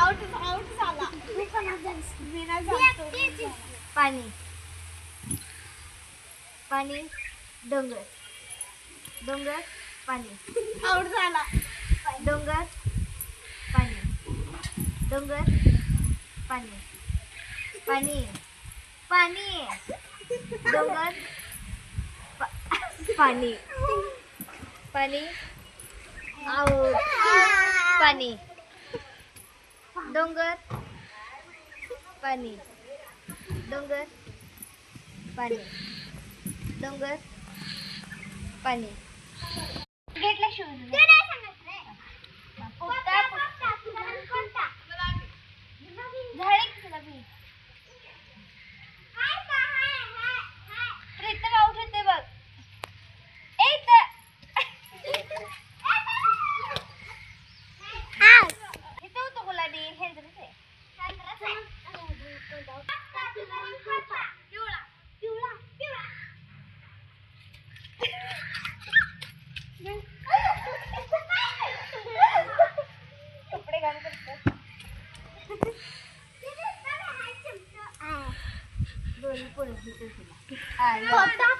Out out झाला. मी नाही सांगतो. पाणी. पाणी डोंगर. डोंगर पाणी. आउट झाला. डोंगर पाणी. डोंगर पाणी. पाणी. पाणी. डोंगर पाणी. पाणी. आऊट पाणी. डोंगर पाणी. डोंगर पाणी. डोंगर पाणी. घेतला शोध 就是不能。哎，我当。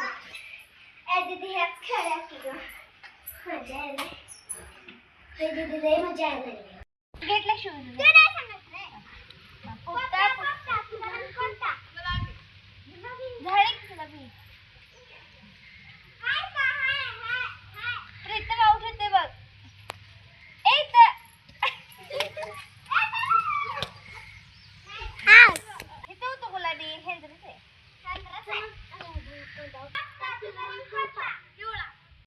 दीदी है खड़ा की मज़ा आहे हे दीदी लय मज़ा आहे गेटला शोध ते नाही सांगत रे पोपटा पोपटा तुला कोणता झाडे तुला मी प्रीतम उठत ते बघ इथं होतो गुलाबी हेंद्रच आहे Let's go.